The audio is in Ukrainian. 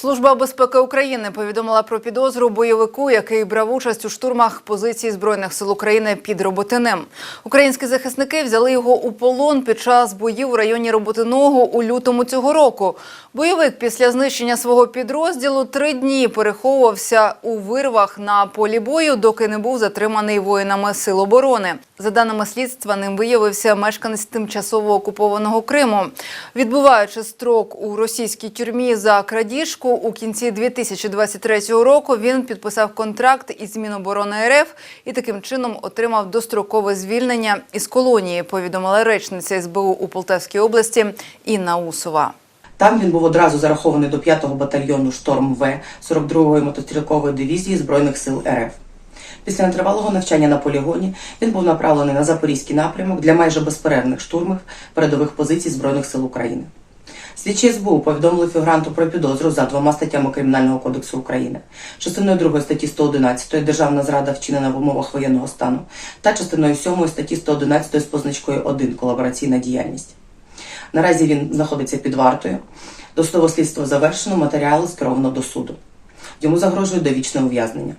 Служба безпеки України повідомила про підозру бойовику, який брав участь у штурмах позицій збройних сил України під Роботинем. Українські захисники взяли його у полон під час боїв у районі Роботиного у лютому цього року. Бойовик після знищення свого підрозділу три дні переховувався у вирвах на полі бою, доки не був затриманий воїнами сил оборони. За даними слідства, ним виявився мешканець тимчасово окупованого Криму. Відбуваючи строк у російській тюрмі за крадіжку, у кінці 2023 року він підписав контракт із Міноборони РФ і таким чином отримав дострокове звільнення із колонії. Повідомила речниця СБУ у Полтавській області Інна Усова. Там він був одразу зарахований до 5-го батальйону Шторм В 42-ї мотострілкової дивізії Збройних сил РФ. Після нетривалого навчання на полігоні він був направлений на запорізький напрямок для майже безперервних штурмів передових позицій Збройних сил України. Слідчі СБУ повідомили фігуранту про підозру за двома статтями Кримінального кодексу України, частиною 2 статті 111 Державна зрада вчинена в умовах воєнного стану та частиною 7 статті 111 з позначкою 1 Колабораційна діяльність. Наразі він знаходиться під вартою. Досудове слідство завершено, матеріали скеровано до суду. Йому загрожує довічне ув'язнення.